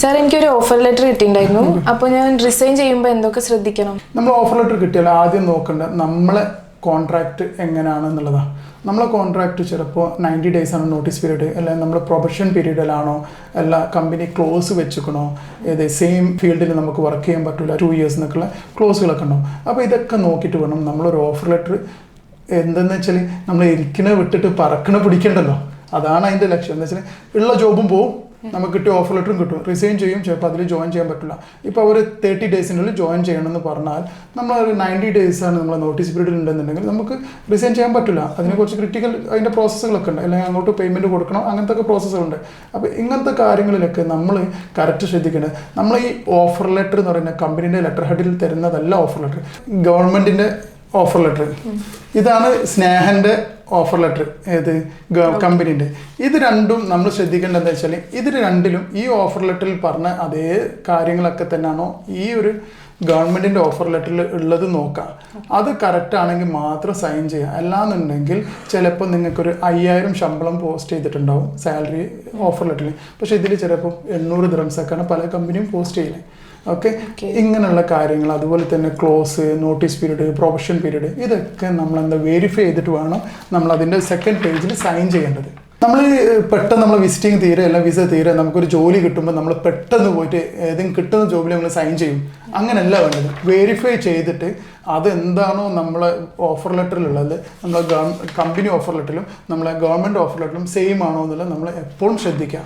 Sir എനിക്കൊരു offer letter കിട്ടിയിട്ടുണ്ടായിരുന്നു. അപ്പോൾ ഞാൻ റിസൈൻ ചെയ്യുമ്പോൾ എന്തൊക്കെ ശ്രദ്ധിക്കണം? നമ്മൾ ഓഫർ ലെറ്റർ കിട്ടിയാൽ ആദ്യം നോക്കേണ്ടത് നമ്മളെ കോൺട്രാക്റ്റ് എങ്ങനെയാണെന്നുള്ളതാണ് നമ്മളെ കോൺട്രാക്റ്റ് ചിലപ്പോൾ നയന്റി ഡേയ്സ് ആണ് നോട്ടീസ് പീരീഡ് അല്ലെങ്കിൽ നമ്മൾ പ്രൊഫഷൻ പീരീഡിലാണോ അല്ല കമ്പനി ക്ലോസ് വെച്ചുക്കണോ? ഏത് സെയിം ഫീൽഡിൽ നമുക്ക് വർക്ക് ചെയ്യാൻ പറ്റില്ല ടു ഇയേഴ്സ് എന്നൊക്കെയുള്ള ക്ലോസുകളൊക്കെ ഉണ്ടാവും. അപ്പോൾ ഇതൊക്കെ നോക്കിയിട്ട് വേണം നമ്മളൊരു ഓഫർ ലെറ്റർ എന്തെന്ന് വെച്ചാൽ നമ്മൾ ഇരിക്കണ വിട്ടിട്ട് പറക്കണ പിടിക്കേണ്ടല്ലോ. അതാണ് അതിന്റെ ലക്ഷ്യം. എന്ന് വെച്ചാൽ ഉള്ള ജോബും പോവും. നമുക്ക് കിട്ടിയ ഓഫർ ലെറ്ററും കിട്ടും. റിസൈൻ ചെയ്യും ചിലപ്പോൾ അതിൽ ജോയിൻ ചെയ്യാൻ പറ്റില്ല. ഇപ്പോൾ അവർ തേർട്ടി ഡേയ്സിനുള്ളിൽ ജോയിൻ ചെയ്യണമെന്ന് പറഞ്ഞാൽ നമ്മൾ ഒരു നയന്റി ഡേയ്സ് ആണ് നമ്മൾ നോട്ടീസ് പീരീഡ് ഉണ്ടെന്നുണ്ടെങ്കിൽ നമുക്ക് റിസൈൻ ചെയ്യാൻ പറ്റില്ല. അതിനെ കുറച്ച് ക്രിട്ടിക്കൽ അതിന്റെ പ്രോസസ്സുകളൊക്കെ ഉണ്ട്. അല്ലെങ്കിൽ അങ്ങോട്ട് പേയ്മെന്റ് കൊടുക്കണം. അങ്ങനത്തെ ഒക്കെ പ്രോസസ്സുകളുണ്ട് അപ്പോൾ ഇങ്ങനത്തെ കാര്യങ്ങളിലൊക്കെ നമ്മൾ കറക്റ്റ് ശ്രദ്ധിക്കേണ്ടത്. നമ്മൾ ഈ ഓഫർ ലെറ്റർ എന്ന് പറയുന്ന കമ്പനീന്റെ ലെറ്റർ ഹെഡിൽ തരുന്നതല്ല ഓഫർ ലെറ്റർ ഗവൺമെന്റിന്റെ ഓഫർ ലെറ്റർ ഇതാണ് സ്നേഹന്റെ ഓഫർ ലെറ്റർ ഏത്? കമ്പനീന്റെ ഇത് രണ്ടും നമ്മൾ ശ്രദ്ധിക്കേണ്ടത് എന്താ വെച്ചാൽ ഇത് രണ്ടിലും ഈ ഓഫർ ലെറ്ററിൽ പറഞ്ഞ അതേ കാര്യങ്ങളൊക്കെ തന്നെയാണോ ഈ ഒരു ഗവൺമെന്റിന്റെ ഓഫർ ലെറ്ററിൽ ഉള്ളത് നോക്കാം. അത് കറക്റ്റ് ആണെങ്കിൽ മാത്രം സൈൻ ചെയ്യുക. അല്ലാന്നുണ്ടെങ്കിൽ ചിലപ്പോൾ നിങ്ങൾക്കൊരു അയ്യായിരം ശമ്പളം പോസ്റ്റ് ചെയ്തിട്ടുണ്ടാവും സാലറി ഓഫർ ലെറ്ററിൽ പക്ഷേ ഇതിൽ ചിലപ്പോൾ എണ്ണൂറ് ദ്രംസൊക്കെയാണ് പല കമ്പനിയും പോസ്റ്റ് ചെയ്യുന്നത് ഓക്കെ ഇങ്ങനെയുള്ള കാര്യങ്ങൾ അതുപോലെ തന്നെ clause notice period profession period ഇതൊക്കെ നമ്മൾ എന്താ വെരിഫൈ ചെയ്തിട്ട് വേണം നമ്മൾ അതിന്റെ സെക്കൻഡ് പേജിൽ സൈൻ ചെയ്യേണ്ടത്. നമ്മൾ പെട്ടെന്ന് നമ്മൾ വിസിറ്റിംഗ് തീരെ അല്ല വിസ തീരെ നമുക്കൊരു ജോലി കിട്ടുമ്പോൾ നമ്മൾ പെട്ടെന്ന് പോയിട്ട് ഏതെങ്കിലും കിട്ടുന്ന ജോബിൽ നമ്മൾ സൈൻ ചെയ്യും. അങ്ങനെയല്ല വേണ്ടത്. വെരിഫൈ ചെയ്തിട്ട് അതെന്താണോ നമ്മളെ ഓഫർ ലെറ്ററിലുള്ളത് നമ്മളെ ഗവൺ കമ്പനി ഓഫർ ലെറ്ററിലും നമ്മളെ ഗവൺമെന്റ് ഓഫർ ലെറ്ററിലും സെയിം ആണോ എന്നുള്ളത് നമ്മൾ എപ്പോഴും ശ്രദ്ധിക്കുക.